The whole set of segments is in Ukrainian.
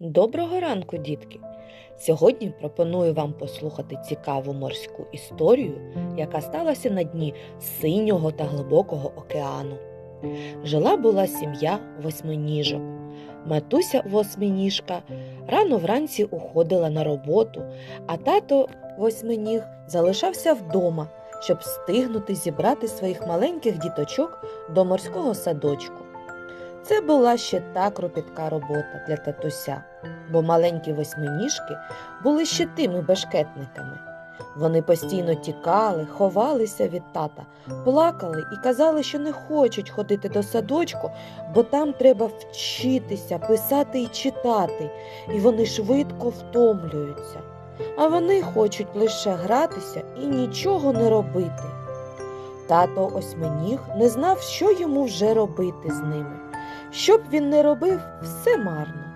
Доброго ранку, дітки! Сьогодні пропоную вам послухати цікаву морську історію, яка сталася на дні синього та глибокого океану. Жила була сім'я восьминіжок. Матуся восьминіжка рано вранці уходила на роботу, а тато восьминіг залишався вдома, щоб встигнути зібрати своїх маленьких діточок до морського садочку. Це була ще та кропітка робота для татуся, бо маленькі восьминіжки були ще тими бешкетниками. Вони постійно тікали, ховалися від тата, плакали і казали, що не хочуть ходити до садочку, бо там треба вчитися, писати і читати, і вони швидко втомлюються. А вони хочуть лише гратися і нічого не робити. Тато осьминіг не знав, що йому вже робити з ними. Що б він не робив, все марно.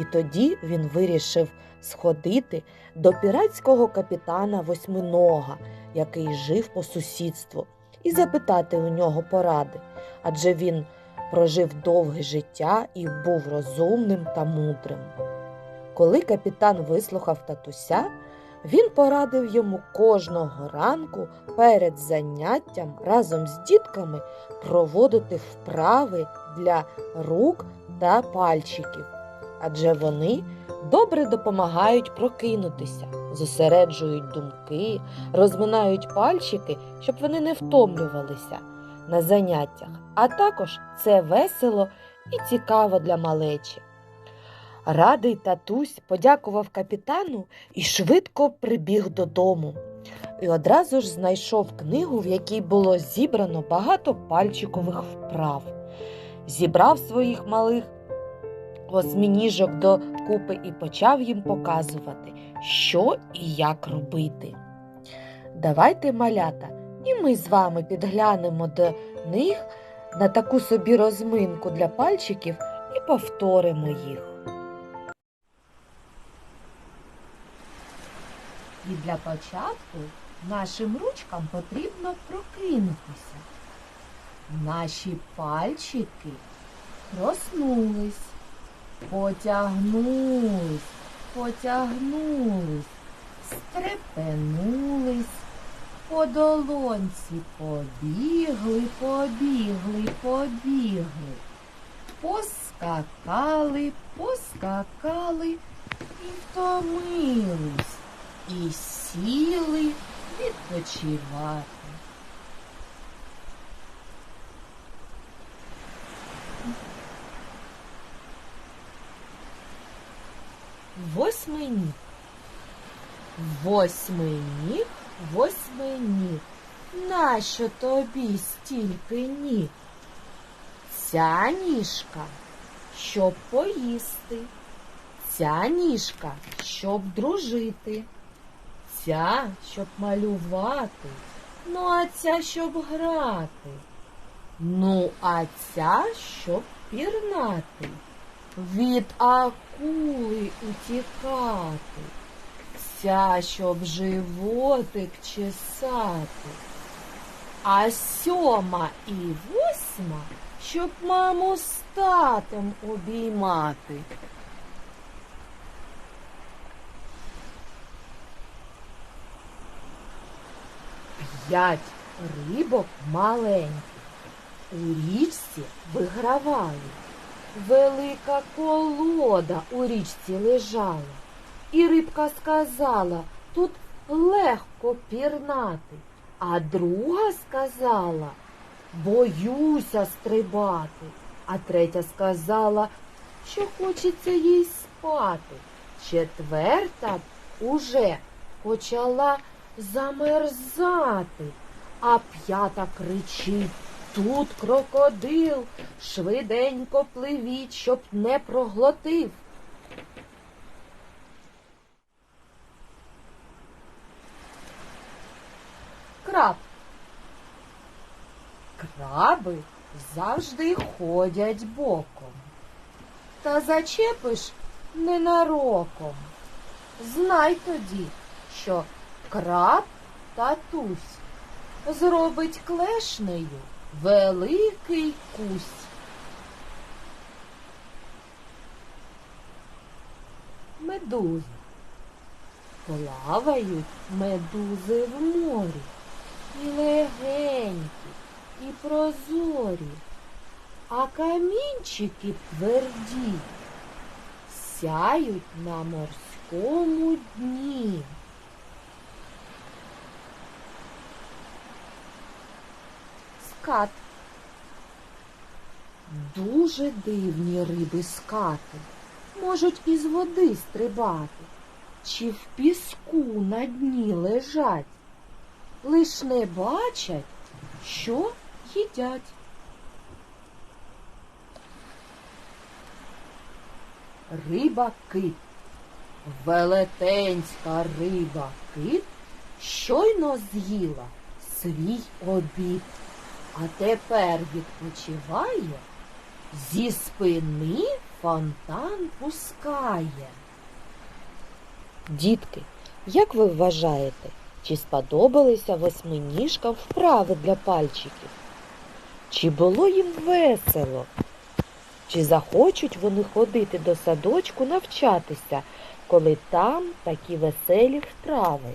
І тоді він вирішив сходити до піратського капітана Восьминога, який жив по сусідству, і запитати у нього поради, адже він прожив довге життя і був розумним та мудрим. Коли капітан вислухав татуся, він порадив йому кожного ранку перед заняттям разом з дітками проводити вправи для рук та пальчиків, адже вони добре допомагають прокинутися, зосереджують думки, розминають пальчики, щоб вони не втомлювалися на заняттях, а також це весело і цікаво для малечі. Радий татусь подякував капітану і швидко прибіг додому. І одразу ж знайшов книгу, в якій було зібрано багато пальчикових вправ. Зібрав своїх малих осьмініжок до купи і почав їм показувати, що і як робити. Давайте, малята, і ми з вами підглянемо до них на таку собі розминку для пальчиків і повторимо їх. І для початку нашим ручкам потрібно прокинутися. Наші пальчики проснулись, потягнулись, потягнулись, стрепенулись, по долонці побігли, побігли, побігли, поскакали, поскакали і втомились і сіли відпочивати. Восьминіг. Восьминіг, восьминіг. Нащо тобі стільки ніг? Ця ніжка, щоб поїсти, ця ніжка, щоб дружити ця, щоб малювати, ну а ця, щоб грати. Ну, а ця, щоб пірнати, від акули утікати, ця, щоб животик чесати, а сьома і восьма, щоб маму з татом обіймати. П'ять рибок маленьких у річці вигравали. Велика колода у річці лежала, і рибка сказала тут легко пірнати, а друга сказала боюся стрибати, а третя сказала, що хочеться їй спати. Четверта уже почала замерзати, а п'ята кричить тут крокодил, швиденько пливіть, щоб не проглотив. Краб. Краби завжди ходять боком. Та зачепиш ненароком. Знай тоді, що краб татусь зробить клешнею великий кусь. медузи. Плавають медузи в морі. І легенькі, і прозорі, а камінчики тверді сяють на морському дні. Скат. Дуже дивні риби скати. Можуть із води стрибати, чи в піску на дні лежать. Лиш не бачать, що їдять. Риба кит. Велетенська риба кит щойно з'їла свій обід, а тепер відпочиває, зі спини фонтан пускає. Дітки, як ви вважаєте, чи сподобалися восьминіжкам вправи для пальчиків? Чи було їм весело? Чи захочуть вони ходити до садочку навчатися, коли там такі веселі вправи?